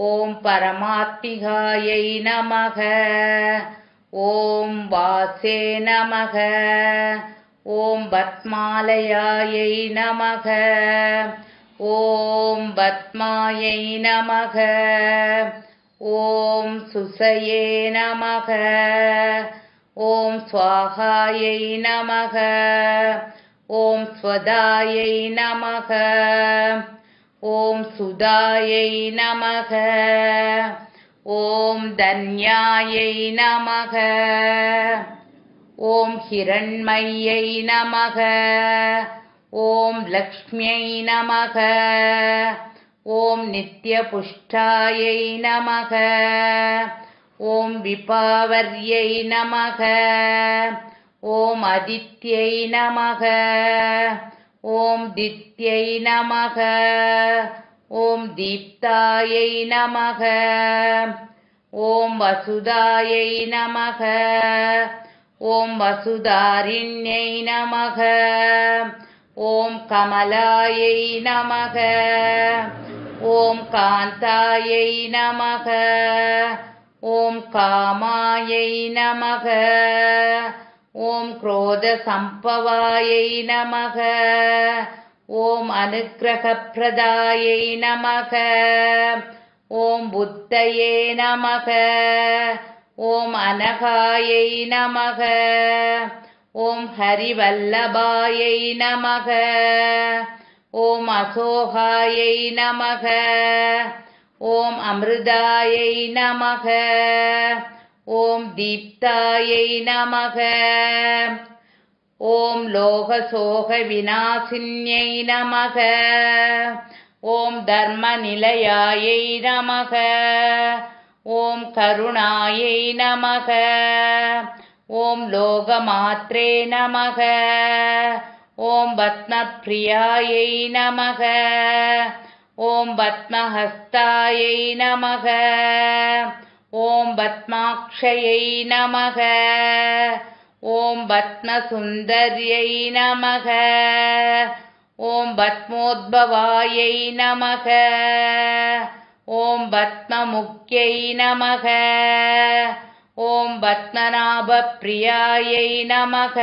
ॐ परमात्मिकायै नमः। ॐ वासे नमः। ॐ पद्मालयायै नमः। ॐ पद्मायै नमः। ॐ सुसये नमः। ॐ स्वाहायै नमः। ॐ स्वदायै नमः। ॐ सुदायै नमः ॐ धन्यायै नमः ॐ हिरण्मय्यै नमः ॐ लक्ष्म्यै नमः ॐ नित्यपुष्टायै नमः ॐ विपावर्यै नमः ॐ अदित्यै नमः ஓம் தித்யை நமக. ஓம் தீப்தாயை நமக. ஓம் வசுதாயை நமக. ஓம் வசுதாரிண்யை நமக. ஓம் கமலாயை நமக. ஓம் காந்தாயை நமக. ஓம் காமாயை நமக. ஓம் குரோத சம்பவாயை நமக. ஓம் அனுக்கிரகப்பிரதாயை நமக. ஓம் புத்தையே நமக. ஓம் அனகாயை நமக. ஓம் ஹரிவல்லபாயை நமக. ஓம் அசோகாயை நமக. ஓம் அமிர்தாயை நமக. ஓம் தீப்தாயை நமக. ஓம் லோகசோக விநாசின்யை நமக. ஓம் தர்ம நிலையாயை நமக. ஓம் கருணாயை நமக. ஓம் லோகமாத்ரே நமக. ஓம் பத்மப்ரியாயை நமக. ஓம் பத்மஹஸ்தாயை நமக. ॐ पद्माक्षयै नमः। ॐ पद्मसुन्दर्यै नमः। ॐ पद्मोद्भवायै नमः। ॐ पद्ममुख्यै नमः। ॐ पद्मनाभप्रियायै नमः।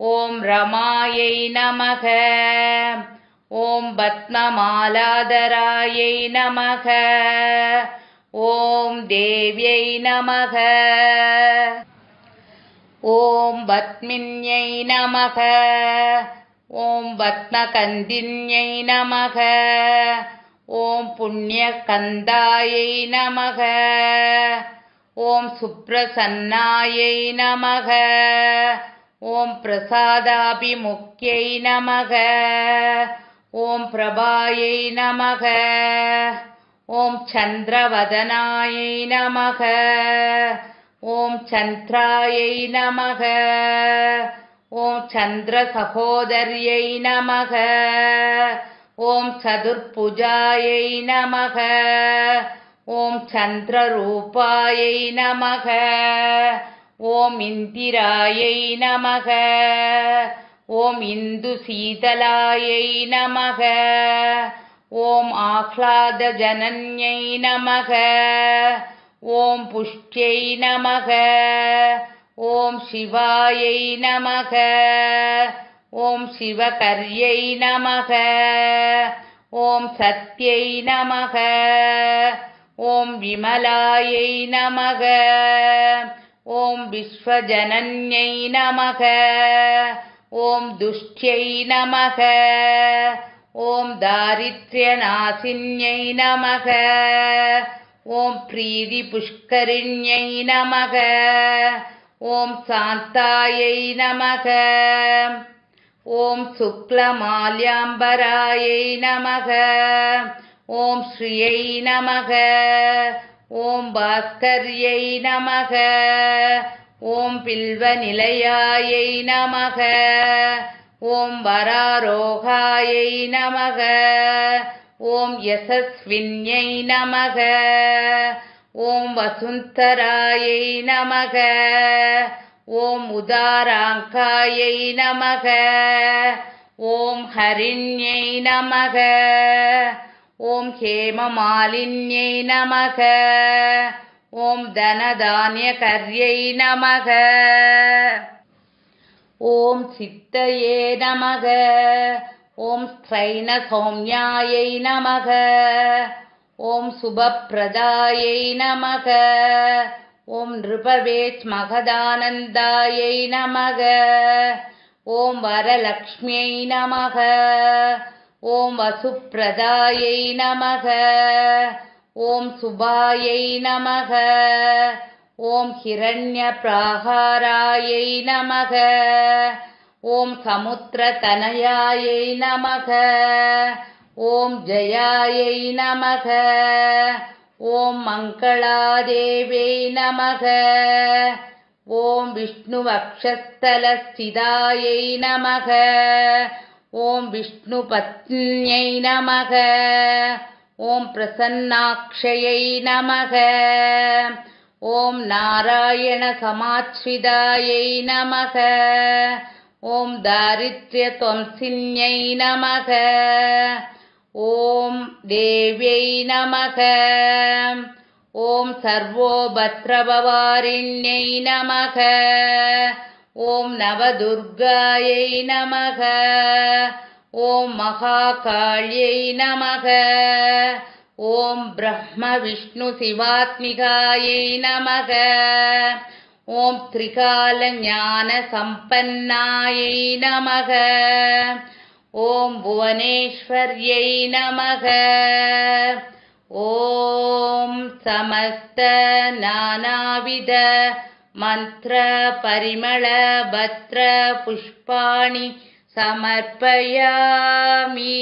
ॐ रमायै नमः। ॐ पद्ममालाधरायै नमः ஓம் தேவியை நமக. ஓம் பத்மின்யை நமக. ஓம் பத்மகந்தின்யை நமக. ஓம் புண்ணியகந்தாயை நமக. ஓம் சுப்ரசன்னாயை நமக. ஓம் பிரசாதாபிமுக்கியை நமக. ஓம் பிரபாயை நமக. ஓம் சந்திரவதனாயை நமக. ஓம் சந்திராயை நமக. ஓம் சந்திர சகோதரியை நமக. ஓம் சதுர்புஜாயை நமக. ஓம் சந்திரரூபாயை நமக. ஓம் இந்திராயை நமக. ஓம் இந்து சீதலாயை நமக. ॐ आह्लादजनन्यै नमः ॐ पुष्ट्यै नमः ॐ शिवायै नमः ॐ शिवकर्यै नमः ॐ सत्यै नमः ॐ विमलायै नमः ॐ विश्वजनन्यै नमः ॐ दुष्ट्यै नमः ஓம் தாரித்யநாசின்யை நமக. ஓம் பிரீதி புஷ்கரிண்யை நமக. ஓம் சாந்தாயை நமக. ஓம் சுக்லமால்யாம்பராயை நமக. ஓம் ஸ்ரீயை நமக. ஓம் பாஸ்கர்யை நமக. ஓம் பில்வநிலையாயை நமக. ஓம் வராரோகாயை நமக. ஓம் யசஸ்வின்யை நமக. ஓம் வசுந்தராயை நமக. ஓம் உதாராங்காயை நமக. ஓம் ஹரிண்யை நமக. ஓம் ஹேமமாலின்யை நமக. ஓம் தனதானியகர்யை நமக. ஓம் சித்தையே நமக. ஓம் ஸ்திரைன சௌமியாயை நமக. ஓம் சுபப்பிரதாயை நமக. ஓம் நிருபவேச் மகதானந்தாயை நமக. ஓம் வரலக்ஷ்மியை நமக. ஓம் வசுப்பிரதாயை நமக. ஓம் சுபாயை நமக. ॐ हिरण्यप्राहारायै नमः ॐ समुद्रतनयायै नमः ॐ जयायै नमः ॐ मङ्गलादेव्यै नमः ॐ विष्णुवक्षस्थलस्थितायै नमः ॐ विष्णुपत्न्यै नमः ॐ प्रसन्नाक्षयै नमः ॐ नारायणसमाश्रितायै नमः ॐ दारिद्र्यत्वंसिन्यै नमः ॐ देव्यै नमः ॐ सर्वोभद्रभवारिण्यै नमः ॐ नवदुर्गायै नमः ॐ महाकाल्यै नमः ॐ ब्रह्मविष्णुशिवात्मिकायै नमः। ॐ त्रिकालज्ञानसम्पन्नायै नमः। ॐ भुवनेश्वर्यै नमः। ॐ समस्तनानाविध मन्त्रपरिमळभद्रपुष्पाणि समर्पयामि